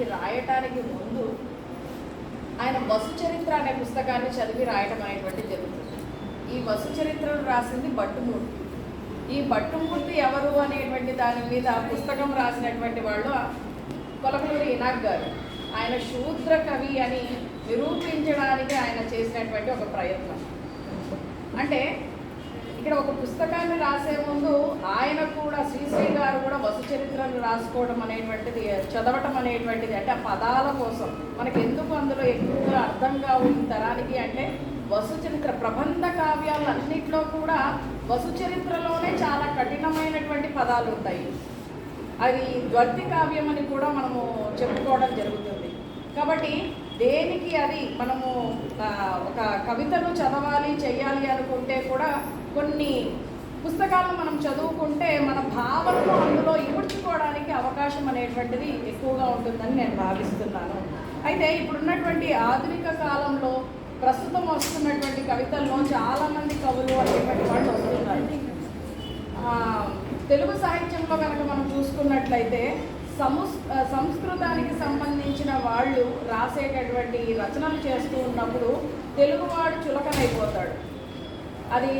పుస్తకాన్ని రాయటానికి ముందు ఆయన వసు చరిత్ర అనే పుస్తకాన్ని చదివి రాయటం అనేటువంటి జరుగుతుంది. ఈ వసు చరిత్రను రాసింది భట్టుమూర్తి. ఈ భట్టుమూర్తి ఎవరు అనేటువంటి దాని మీద పుస్తకం రాసినటువంటి వాళ్ళు కొలకలూరి ఇనాక్ గారు. ఆయన శూద్ర కవి అని నిరూపించడానికి ఆయన చేసినటువంటి ఒక ప్రయత్నం. అంటే ఇక్కడ ఒక పుస్తకాన్ని రాసే ముందు ఆయన కూడా శ్రీశ్రీ గారు కూడా వసు చరిత్రను రాసుకోవడం అనేటువంటిది చదవటం అనేటువంటిది అంటే ఆ పదాల కోసం. మనకి ఎందుకు అందులో ఎక్కువగా అర్థం కావు తరానికి అంటే వసు చరిత్ర ప్రబంధ కావ్యాలన్నింటిలో కూడా వసు చరిత్రలోనే చాలా కఠినమైనటువంటి పదాలు ఉంటాయి. అది ద్వర్తి కావ్యం అని కూడా మనము చెప్పుకోవడం జరుగుతుంది. కాబట్టి దేనికి అది మనము ఒక కవితను చదవాలి చేయాలి అనుకుంటే కూడా కొన్ని పుస్తకాలను మనం చదువుకుంటే మన భావనను అందులో ఇముడ్చుకోవడానికి అవకాశం అనేటువంటిది ఎక్కువగా ఉంటుందని నేను భావిస్తున్నాను. అయితే ఇప్పుడున్నటువంటి ఆధునిక కాలంలో ప్రస్తుతం వస్తున్నటువంటి కవితల్లో చాలామంది కవులు అనేటువంటి వాళ్ళు వస్తున్నారు. తెలుగు సాహిత్యంలో కనుక మనం చూసుకున్నట్లయితే సంస్ సంస్కృతానికి సంబంధించిన వాళ్ళు రాసేటటువంటి రచనలు చేస్తూ ఉన్నప్పుడు తెలుగువాడు చులకనైపోతాడు. అది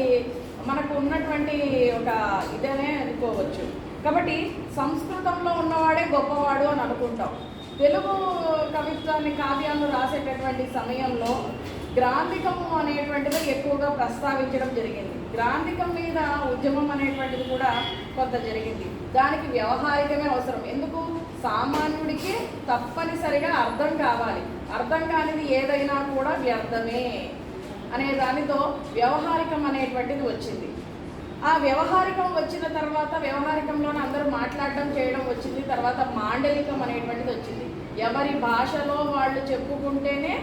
మనకు ఉన్నటువంటి ఒక ఇదనే అనుకోవచ్చు. కాబట్టి సంస్కృతంలో ఉన్నవాడే గొప్పవాడు అని అనుకుంటాం. తెలుగు కవిత్వాన్ని కావ్యాలను రాసేటటువంటి సమయంలో గ్రాంధికము అనేటువంటిది ఎక్కువగా ప్రస్తావించడం జరిగింది. గ్రాంధికం మీద ఉద్యమం అనేటువంటిది కూడా కొంత జరిగింది. దానికి వ్యవహారికమే అవసరం. ఎందుకు? సామాన్యుడికి తప్పనిసరిగా అర్థం కావాలి. అర్థం కానిది ఏదైనా కూడా వ్యర్థమే అనే దానితో వ్యవహారికం అనేటువంటిది వచ్చింది. ఆ వ్యవహారికం వచ్చిన తర్వాత వ్యవహారికంలోనే అందరూ మాట్లాడడం చేయడం వచ్చింది. తర్వాత మాండలికం అనేటువంటిది వచ్చింది. ఎవరి భాషలో వాళ్ళు చెప్పుకుంటేనే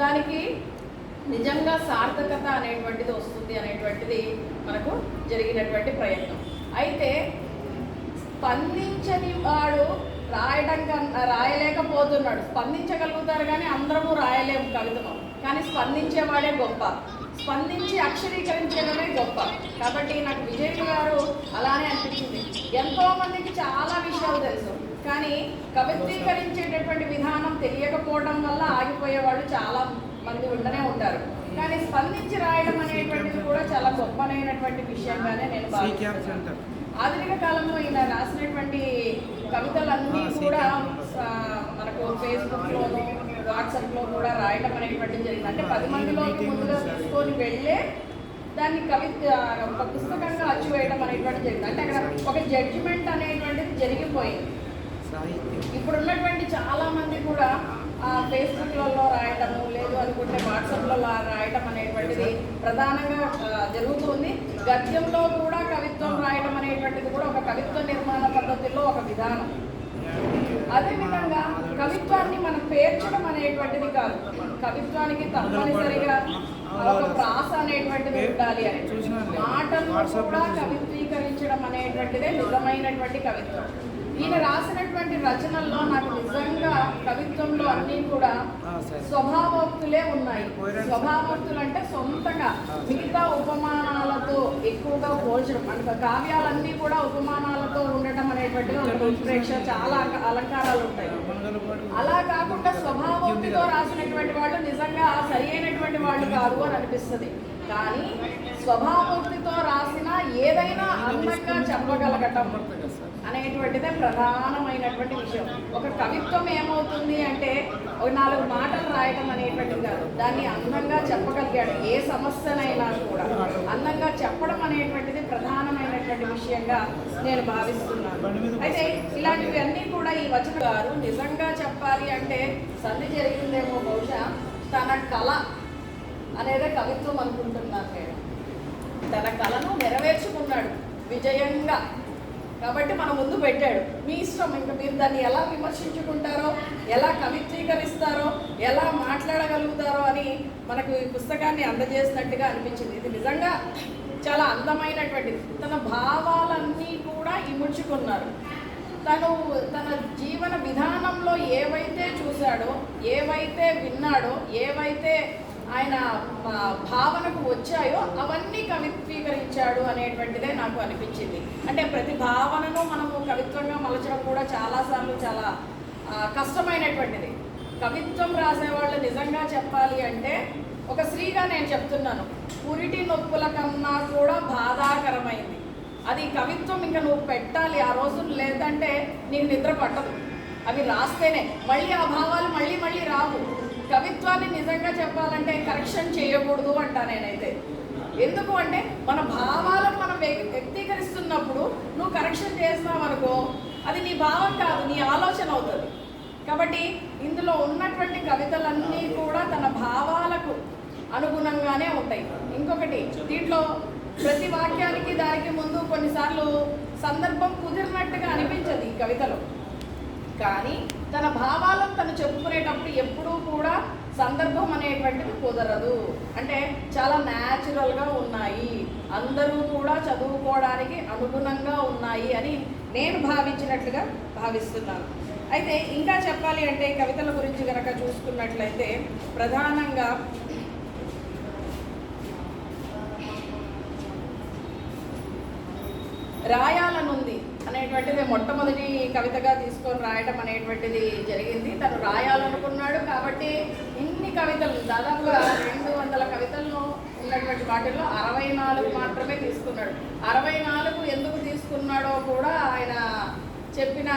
దానికి నిజంగా సార్థకత అనేటువంటిది వస్తుంది అనేటువంటిది మనకు జరిగినటువంటి ప్రయత్నం. అయితే స్పందించని వాడు రాయడం రాయలేకపోతున్నాడు. స్పందించగలుగుతారు కానీ అందరము రాయలేము కవితను కానీ స్పందించేవాడే గొప్ప. స్పందించి అక్షరీకరించడమే గొప్ప. కాబట్టి నాకు విజయ్ గారు అలానే అనిపించింది. ఎంతో మందికి చాలా విషయాలు తెలుసు. కానీ కవిత్వీకరించేటటువంటి విధానం తెలియకపోవడం వల్ల ఆగిపోయేవాళ్ళు చాలా మంది ఉండనే ఉంటారు. కానీ స్పందించి రాయడం అనేటువంటిది కూడా చాలా గొప్పనైనటువంటి విషయంగానే నేను భావిస్తున్నాను. ఆధునిక కాలంలో ఈయన రాసినటువంటి కవితలన్నీ కూడా మనకు ఫేస్బుక్లోను వాట్సాప్లో కూడా రాయడం అనేటువంటిది జరిగింది. అంటే పది మందిలోకి ముందుగా తీసుకొని వెళ్ళే దాన్ని కవి ఒక పుస్తకంగా అచ్చు వేయడం అనేటువంటిది జరిగింది. అంటే అక్కడ ఒక జడ్జిమెంట్ అనేటువంటిది జరిగిపోయింది. ఇప్పుడు ఉన్నటువంటి చాలా మంది కూడా ఆ, ఫేస్బుక్లలో రాయటము లేదు అనుకుంటే వాట్సాప్లో రాయటం అనేటువంటిది ప్రధానంగా జరుగుతుంది. గద్యంలో కూడా కవిత్వం రాయడం అనేటువంటిది కూడా ఒక కవిత్వ నిర్మాణ పద్ధతిలో ఒక విధానం. అదేవిధంగా కవిత్వాన్ని మనం పేర్చడం అనేటువంటిది కాదు. కవిత్వానికి తప్పనిసరిగా ఒక ప్రాస అనేటువంటిది ఉండాలి అని. మాటలు కూడా కవిత్వీకరించడం అనేటువంటిదే నిజమైనటువంటి కవిత్వం. ఈయన రాసినటువంటి రచనల్లో నాకు నిజంగా కవిత్వంలో అన్నీ కూడా. స్వభావోక్తులే ఉన్నాయి. స్వభావోక్తులు అంటే సొంతగా మిగతా ఉపమానాలతో ఎక్కువగా పోల్చడం అంటే కావ్యాలన్నీ కూడా ఉపమానాలతో ఉండటం అనేటువంటిది ఒక రూపురేక్ష చాలా అలంకారాలు ఉంటాయి. అలా కాకుండా స్వభావోక్తితో రాసినటువంటి వాళ్ళు నిజంగా సరి అయినటువంటి వాళ్ళు కాదు అని అనిపిస్తుంది. కానీ స్వభావోక్తితో రాసిన ఏదైనా అందంగా చెప్పగలగటం అనేటువంటిదే ప్రధానమైనటువంటి విషయం. ఒక కవిత్వం ఏమవుతుంది అంటే ఒక నాలుగు మాటలు రాయటం అనేటువంటిది కాదు. దాన్ని అందంగా చెప్పగలిగాడు. ఏ సమస్యనైనా కూడా అందంగా చెప్పడం అనేటువంటిది ప్రధానమైనటువంటి విషయంగా నేను భావిస్తున్నాను. అయితే ఇలాంటివి అన్నీ కూడా ఈ వచన గారు నిజంగా చెప్పాలి అంటే సంధి జరిగిందేమో బహుశా తన కళ అనేదే కవిత్వం అనుకుంటున్నాను నేను. తన కళను నెరవేర్చుకున్నాడు విజయంగా. కాబట్టి మన ముందు పెట్టాడు. మీ ఇష్టం ఇంకా మీరు దాన్ని ఎలా విమర్శించుకుంటారో ఎలా కవిత్రీకరిస్తారో ఎలా మాట్లాడగలుగుతారో అని మనకు ఈ పుస్తకాన్ని అందజేసినట్టుగా అనిపించింది. ఇది నిజంగా చాలా అందమైనటువంటిది తన భావాలన్నీ కూడా ఇముడ్చుకున్నారు. తను తన జీవన విధానంలో ఏవైతే చూశాడో ఏవైతే విన్నాడో ఏవైతే ఆయన భావనకు వచ్చాయో అవన్నీ కవిత్వీకరించాడు అనేటువంటిదే నాకు అనిపించింది. అంటే ప్రతి భావనను మనము కవిత్వంగా మలచడం కూడా చాలాసార్లు చాలా కష్టమైనటువంటిది. కవిత్వం రాసేవాళ్ళు నిజంగా చెప్పాలి అంటే ఒక స్త్రీగా నేను చెప్తున్నాను. పురిటి నొప్పుల కన్నా కూడా బాధాకరమైంది. అది కవిత్వం ఇంకా నువ్వు పెట్టాలి ఆ రోజు లేదంటే నీకు నిద్ర పట్టదు. అవి రాస్తేనే. మళ్ళీ ఆ భావాలు మళ్ళీ మళ్ళీ రావు. కవిత్వాన్ని నిజంగా చెప్పాలంటే కరెక్షన్ చేయకూడదు అంటా నేనైతే. ఎందుకు అంటే మన భావాలను మనం వ్యక్తీకరిస్తున్నప్పుడు నువ్వు కరెక్షన్ చేసినావు అనుకో అది నీ భావం కాదు నీ ఆలోచన అవుతుంది. కాబట్టి ఇందులో ఉన్నటువంటి కవితలన్నీ కూడా తన భావాలకు అనుగుణంగానే ఉంటాయి. ఇంకొకటి దీంట్లో ప్రతి వాక్యానికి దానికి ముందు కొన్నిసార్లు సందర్భం కుదిరినట్టుగా అనిపించదు ఈ కవితలో. కానీ తన భావాలను తను చెప్పుకునేటప్పుడు ఎప్పుడూ కూడా సందర్భం అనేటువంటిది కుదరదు. అంటే చాలా న్యాచురల్గా ఉన్నాయి. అందరూ కూడా చదువుకోవడానికి అనుగుణంగా ఉన్నాయి అని నేను భావించినట్లుగా భావిస్తున్నాను. అయితే ఇంకా చెప్పాలి అంటే కవితల గురించి కనుక చూసుకున్నట్లయితే ప్రధానంగా రాయాలనుంది. అనేటువంటిది మొట్టమొదటి కవితగా తీసుకొని రాయటం అనేటువంటిది జరిగింది. తను రాయాలనుకున్నాడు కాబట్టి ఇన్ని కవితలు దాదాపుగా రెండు వందల కవితలను ఉన్నటువంటి వాటిల్లో అరవై నాలుగు మాత్రమే తీసుకున్నాడు. అరవై నాలుగు ఎందుకు తీసుకున్నాడో కూడా ఆయన చెప్పిన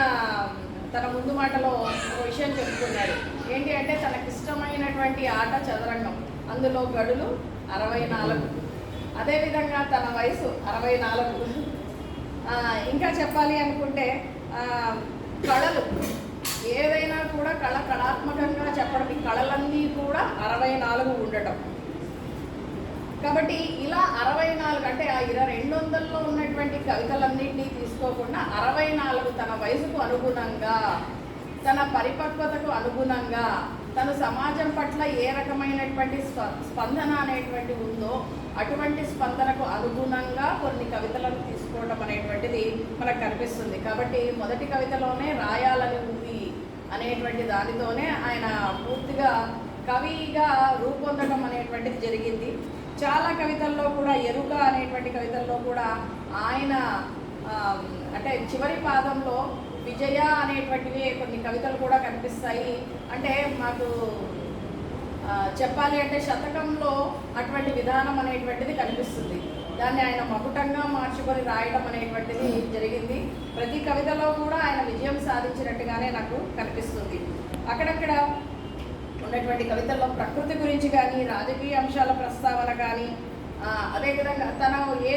తన ముందు మాటలో ఒక విషయం చెప్పుకున్నాడు. ఏంటి అంటే తనకి ఇష్టమైనటువంటి ఆట చదరంగం. అందులో గడులు అరవై నాలుగు. అదేవిధంగా తన వయసు అరవై నాలుగు. ఇంకా చెప్పాలి అనుకుంటే కళలు. ఏదైనా కూడా కళ కళాత్మకంగా చెప్పడం ఈ కళలన్నీ కూడా అరవై నాలుగు ఉండటం. కాబట్టి ఇలా అరవై నాలుగు అంటే ఆ ఇరవై రెండు వందల్లో ఉన్నటువంటి కవితలన్నింటినీ తీసుకోకుండా అరవై నాలుగు తన వయసుకు అనుగుణంగా తన పరిపక్వతకు అనుగుణంగా తను సమాజం పట్ల ఏ రకమైనటువంటి స్ప- స్పందన అనేటువంటి ఉందో అటువంటి స్పందనకు అనుగుణంగా కొన్ని కవితలను తీసుకోవడం అనేటువంటిది మనకు కనిపిస్తుంది. కాబట్టి మొదటి కవితలోనే రాయాలని ఉంది అనేటువంటి దానితోనే ఆయన పూర్తిగా కవిగా రూపొందడం అనేటువంటిది జరిగింది. చాలా కవితల్లో కూడా ఎరుక అనేటువంటి కవితల్లో కూడా ఆయన అంటే చివరి పాదంలో విజయ అనేటువంటివి కొన్ని కవితలు కూడా కనిపిస్తాయి. అంటే మాకు చెప్పాలి అంటే శతకంలో అటువంటి విధానం అనేటువంటిది కనిపిస్తుంది. దాన్ని ఆయన మకుటంగా మార్చుకొని రాయడం అనేటువంటిది జరిగింది. ప్రతి కవితలో కూడా ఆయన విజయం సాధించినట్టుగానే నాకు కనిపిస్తుంది. అక్కడక్కడ ఉన్నటువంటి కవితల్లో ప్రకృతి గురించి కానీ రాజకీయ అంశాల ప్రస్తావన కానీ అదేవిధంగా తను ఏ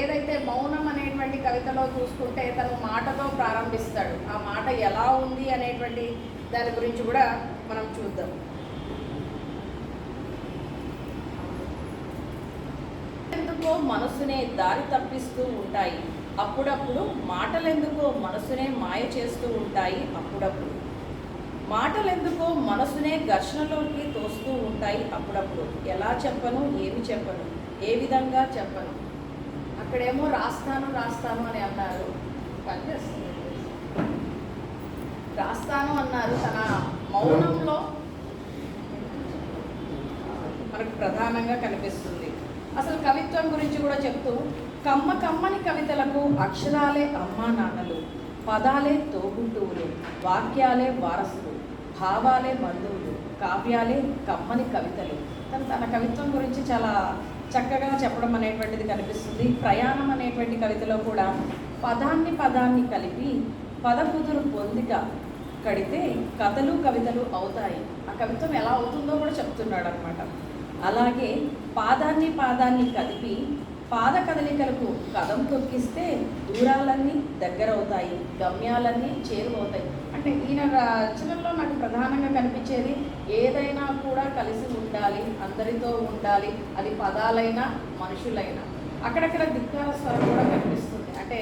ఏదైతే మౌనం అనేటువంటి కవితలో చూసుకుంటే తను మాటతో ప్రారంభిస్తాడు. ఆ మాట ఎలా ఉంది అనేటువంటి దాని గురించి కూడా మనం చూద్దాం. ఎందుకో మనసునే దారి తప్పిస్తూ ఉంటాయి. అప్పుడప్పుడు మాటలెందుకో మనసునే మాయ చేస్తూ ఉంటాయి అప్పుడప్పుడు. మాటలెందుకో మనసునే ఘర్షణలోకి తోస్తూ ఉంటాయి అప్పుడప్పుడు. ఎలా చెప్పను? ఏమి చెప్పను? ఏ విధంగా చెప్పను? అక్కడేమో రాస్తాను రాస్తాను అని అన్నారు. పనిచేస్తుంది. రాస్తాను అన్నారు తన మౌనంలో. మనకు ప్రధానంగా కనిపిస్తుంది. అసలు కవిత్వం గురించి కూడా చెప్తూ కమ్మ కమ్మని కవితలకు అక్షరాలే అమ్మా నాన్నలు పదాలే తోబుట్టువులు వాక్యాలే వారసులు భావాలే బంధువులు కావ్యాలే కమ్మని కవితలు. తను తన కవిత్వం గురించి చాలా చక్కగా చెప్పడం అనేటువంటిది కనిపిస్తుంది. ప్రయాణం అనేటువంటి కవితలో కూడా పదాన్ని పదాన్ని కలిపి పదకుదురు పొందిక కడితే కథలు కవితలు అవుతాయి. ఆ కవిత్వం ఎలా అవుతుందో కూడా చెప్తున్నాడు అలాగే పాదాన్ని పాదాన్ని కదిపి పాద కదలికలకు కదం తొక్కిస్తే దూరాలన్నీ దగ్గరవుతాయి గమ్యాలన్నీ చేరువవుతాయి. అంటే ఈయన రచనల్లో నాకు ప్రధానంగా కనిపించేది ఏదైనా కూడా కలిసి ఉండాలి అందరితో ఉండాలి అది పదాలైనా మనుషులైనా. అక్కడక్కడ ధిక్కార స్వరం కూడా కనిపిస్తుంది. అంటే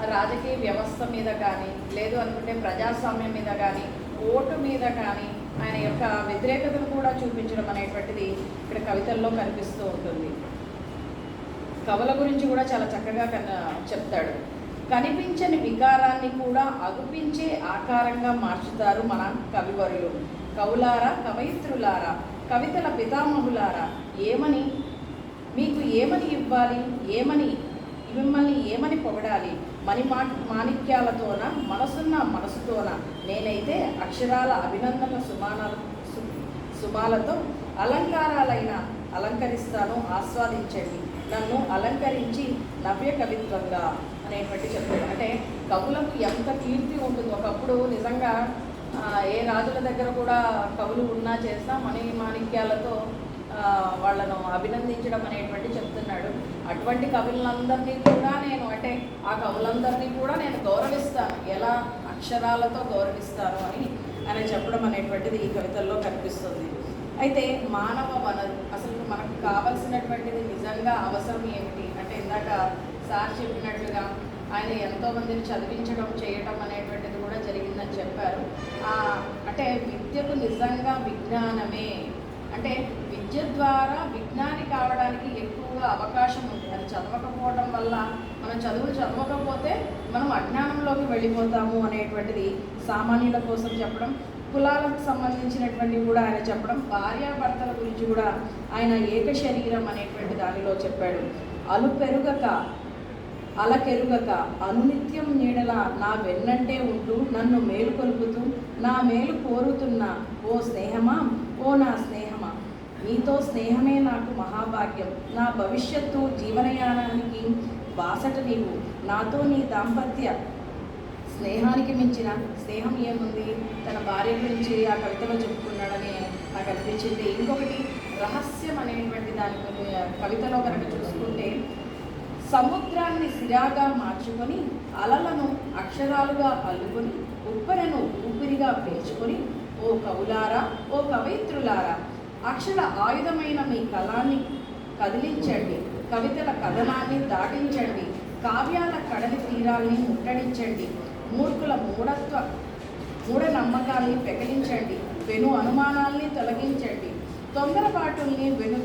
ఆ రాజకీయ వ్యవస్థ మీద కానీ లేదు అనుకుంటే ప్రజాస్వామ్యం మీద కానీ ఓటు మీద కానీ ఆయన యొక్క వ్యతిరేకతను కూడా చూపించడం అనేటువంటిది ఇక్కడ కవితల్లో కనిపిస్తూ ఉంటుంది. కవుల గురించి కూడా చాలా చక్కగా కన చెప్తాడు. కనిపించని వికారాన్ని కూడా అగుపించే ఆకారంగా మార్చుతారు మన కవివరులు కవులారా కవయిత్రులారా కవితల పితామహులారా ఏమని? మీకు ఏమని ఇవ్వాలి? ఏమని? మిమ్మల్ని ఏమని పొగడాలి? మణిమా మాణిక్యాలతోన మనసున్న మనసుతోన నేనైతే అక్షరాల అభినందన సుమానాల సు- సుమాలతో అలంకారాలైన అలంకరిస్తాను ఆస్వాదించండి. నన్ను అలంకరించి నవ్య కవిత్వంగా అనేటువంటి చెప్తారు. అంటే కవులకు ఎంత కీర్తి ఉంటుంది ఒకప్పుడు నిజంగా ఏ రాజుల దగ్గర కూడా కవులు ఉన్నా చేసినా మణి మాణిక్యాలతో వాళ్ళను అభినందించడం అనేటువంటి చెప్తున్నాడు. అటువంటి కవులందరినీ కూడా నేను అంటే ఆ కవులందరినీ కూడా నేను గౌరవిస్తాను. ఎలా అక్షరాలతో గౌరవిస్తాను అని ఆయన చెప్పడం అనేటువంటిది ఈ కవితల్లో కనిపిస్తుంది. అయితే మానవ వనరు అసలు మనకు కావలసినటువంటిది నిజంగా అవసరం ఏమిటి? అంటే ఇందాక సార్ చెప్పినట్లుగా ఆయన ఎంతోమందిని చదివించడం చేయటం అనేటువంటిది కూడా జరిగిందని చెప్పారు. అంటే విద్యకు నిజంగా విజ్ఞానమే. అంటే విద్య ద్వారా విజ్ఞాని కావడానికి ఎక్కువగా అవకాశం ఉంది. అది చదవకపోవడం వల్ల మనం చదువులు చదవకపోతే మనం అజ్ఞానంలోకి వెళ్ళిపోతాము అనేటువంటిది సామాన్యుల కోసం చెప్పడం కులాలకు సంబంధించినటువంటి కూడా ఆయన చెప్పడం భార్యాభర్తల గురించి కూడా ఆయన ఏక శరీరం అనేటువంటి దానిలో చెప్పాడు. అలు పెరుగక అలకెరుగక అనునిత్యం నీడల నా వెన్నంటే ఉంటూ నన్ను మేలు కొలుపుతూ నా మేలు కోరుతున్న ఓ స్నేహమా? ఓ నా స్నేహమా? నీతో స్నేహమే నాకు మహాభాగ్యం. నా భవిష్యత్తు జీవనయానానికి బాసట నీవు. నాతో నీ దాంపత్య స్నేహానికి మించిన స్నేహం ఏముంది? తన భార్య గురించి ఆ కవితలో చెప్పుకున్నాడని నాకు అనిపించింది. ఇంకొకటి రహస్యం అనేటువంటి దాని కవితలో కనుక చూసుకుంటే సముద్రాన్ని సిరాగా మార్చుకొని అలలను అక్షరాలుగా అల్లుకొని ఉప్పెనను ఊపిరిగా పేర్చుకొని ఓ కవులారా ఓ కవయిత్రులారా అక్షర ఆయుధమైన మీ కళాన్ని కదిలించండి. కవితల కథనాన్ని దాటించండి. కావ్యాల కడలి తీరాల్ని ముట్టడించండి. మూర్ఖుల మూఢత్వ మూఢనమ్మకాల్ని పెకలించండి. వెను అనుమానాల్ని తొలగించండి. తొందరపాటుల్ని వెను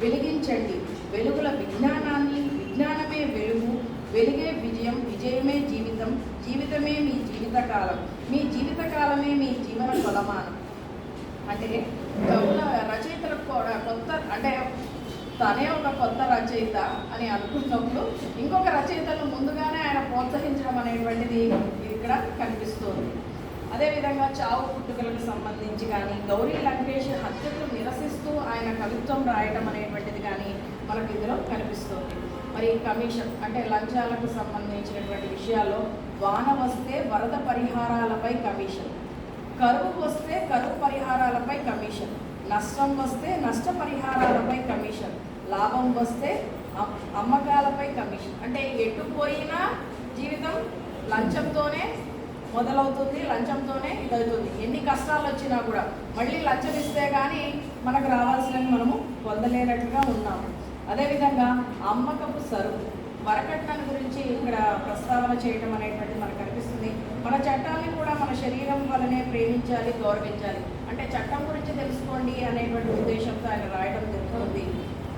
వెలిగించండి. వెలుగుల విజ్ఞానాన్ని విజ్ఞానమే వెలుగు. వెలిగే విజయం విజయమే జీవితం. జీవితమే మీ జీవితకాలం. మీ జీవితకాలమే మీ జీవన కొలమానం. అంటే కవుల రచయితలకు కూడా కొత్త అంటే తనే ఒక కొత్త రచయిత అని అనుకున్నప్పుడు ఇంకొక రచయితను ముందుగానే ఆయన ప్రోత్సహించడం అనేటువంటిది ఇక్కడ కనిపిస్తుంది. అదేవిధంగా చావు పుట్టుకలకు సంబంధించి కానీ గౌరీ లంకేష్ హత్యకు నిరసిస్తూ ఆయన కవిత్వం రాయటం అనేటువంటిది కానీ మనకు ఇందులో కనిపిస్తుంది. మరి కమిషన్ అంటే లంచాలకు సంబంధించినటువంటి విషయాల్లో వాన వస్తే వరద పరిహారాలపై కమిషన్. కరువు వస్తే కరువు పరిహారాలపై కమిషన్. నష్టం వస్తే నష్ట పరిహారాలపై కమిషన్. లాభం వస్తే అమ్మకాలపై కమిషన్. అంటే ఎటు పోయినా జీవితం లంచంతోనే మొదలవుతుంది లంచంతోనే ఇదవుతుంది. ఎన్ని కష్టాలు వచ్చినా కూడా మళ్ళీ లంచం ఇస్తే కానీ మనకు రావాల్సినవి మనము పొందలేనట్టుగా ఉన్నాము. అదేవిధంగా అమ్మకపు సరుకు. వరకట్నం గురించి ఇక్కడ ప్రస్తావన చేయడం అనేటువంటిది మనకు కనిపిస్తుంది మన చట్టాన్ని కూడా మన శరీరం వలనే ప్రేమించాలి గౌరవించాలి. అంటే చట్టం గురించి తెలుసుకోండి అనేటువంటి ఉద్దేశంతో ఆయన రాయడం జరుగుతుంది.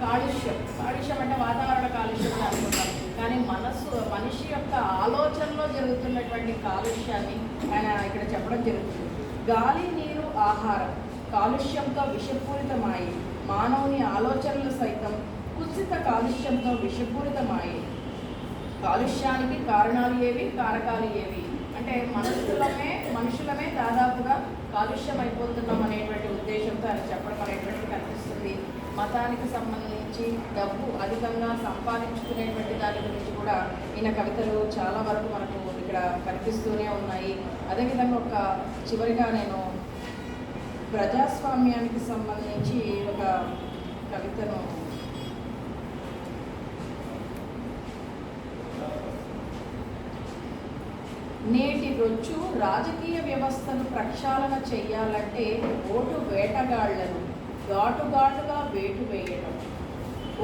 కాలుష్యం. కాలుష్యం అంటే వాతావరణ కాలుష్యం అని అనుకుంటాం కానీ మనస్సు మనిషి యొక్క ఆలోచనలో జరుగుతున్నటువంటి కాలుష్యాన్ని ఆయన ఇక్కడ చెప్పడం జరుగుతుంది. గాలి నీరు ఆహారం కాలుష్యంతో విషపూరితమాయి. మానవుని ఆలోచనలు సైతం కుత్సిత కాలుష్యంతో విషపూరితమాయి. కాలుష్యానికి కారణాలు ఏవి? కారకాలు ఏవి? అంటే మనుషులమే మనుషులమే దాదాపుగా కాలుష్యం అయిపోతున్నాం అనేటువంటి ఉద్దేశంతో ఆయన చెప్పడం అనేటువంటి కనిపిస్తుంది. మతానికి సంబంధించి డబ్బు అధికంగా సంపాదించుకునేటువంటి దాని గురించి కూడా ఈయన కవితలు చాలా వరకు మనకు ఇక్కడ కనిపిస్తూనే ఉన్నాయి. అదేవిధంగా ఒక చివరిగా నేను ప్రజాస్వామ్యానికి సంబంధించి ఒక కవితను నేటి రొచ్చు రాజకీయ వ్యవస్థను ప్రక్షాళన చేయాలంటే ఓటు వేటగాళ్ళను ఘాటుగాటుగా వేటు వేయడం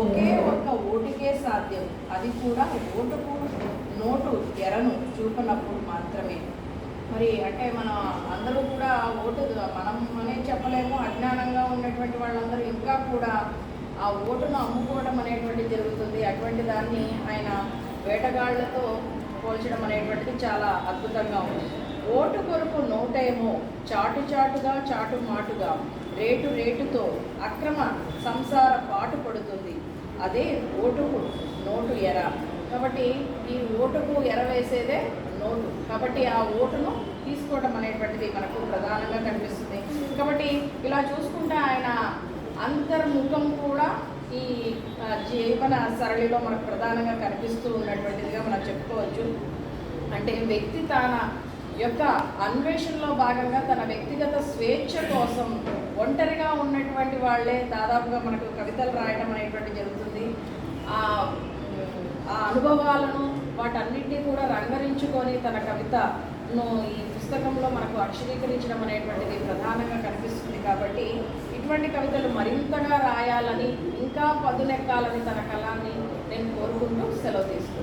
ఒకే ఒక్క ఓటుకే సాధ్యం. అది కూడా ఓటుకు నోటు ఎరను చూపనప్పుడు మాత్రమే. మరి అంటే మన అందరూ కూడా ఓటు మనం అనే చెప్పలేము. అజ్ఞానంగా ఉన్నటువంటి వాళ్ళందరూ ఇంకా కూడా ఆ ఓటును అమ్ముకోవడం అనేటువంటిది జరుగుతుంది. అటువంటి దాన్ని ఆయన వేటగాళ్ళతో పోల్చడం అనేటువంటిది చాలా అద్భుతంగా ఉంది. ఓటు కొరకు నోటేమో చాటు చాటుగా చాటు మాటుగా రేటు రేటుతో అక్రమ సంసార పాటు పడుతుంది. అదే ఓటుకు నోటు ఎర. కాబట్టి ఈ ఓటుకు ఎరవేసేదే నోటు. కాబట్టి ఆ ఓటును తీసుకోవడం అనేటువంటిది మనకు ప్రధానంగా కనిపిస్తుంది. కాబట్టి ఇలా చూసుకుంటే ఆయన అంతర్ముఖం కూడా ఈ జీవన సరళిలో మనకు ప్రధానంగా కనిపిస్తూ ఉన్నటువంటిదిగా మనం చెప్పుకోవచ్చు. అంటే వ్యక్తి తన యొక్క అన్వేషణలో భాగంగా తన వ్యక్తిగత స్వేచ్ఛ కోసం ఒంటరిగా ఉన్నటువంటి వాళ్ళే దాదాపుగా మనకు కవితలు రాయడం అనేటువంటి జరుగుతుంది. ఆ ఆ అనుభవాలను వాటన్నిటినీ కూడా రంగరించుకొని తన కవితను ఈ పుస్తకంలో మనకు అక్షరీకరించడం అనేటువంటిది ప్రధానంగా కనిపిస్తుంది కాబట్టి ఇటువంటి కవితలు మరింతగా రాయాలని ఇంకా పదునెక్కాలని తన కళాన్ని నేను కోరుకుంటూ సెలవు తీసుకున్నాను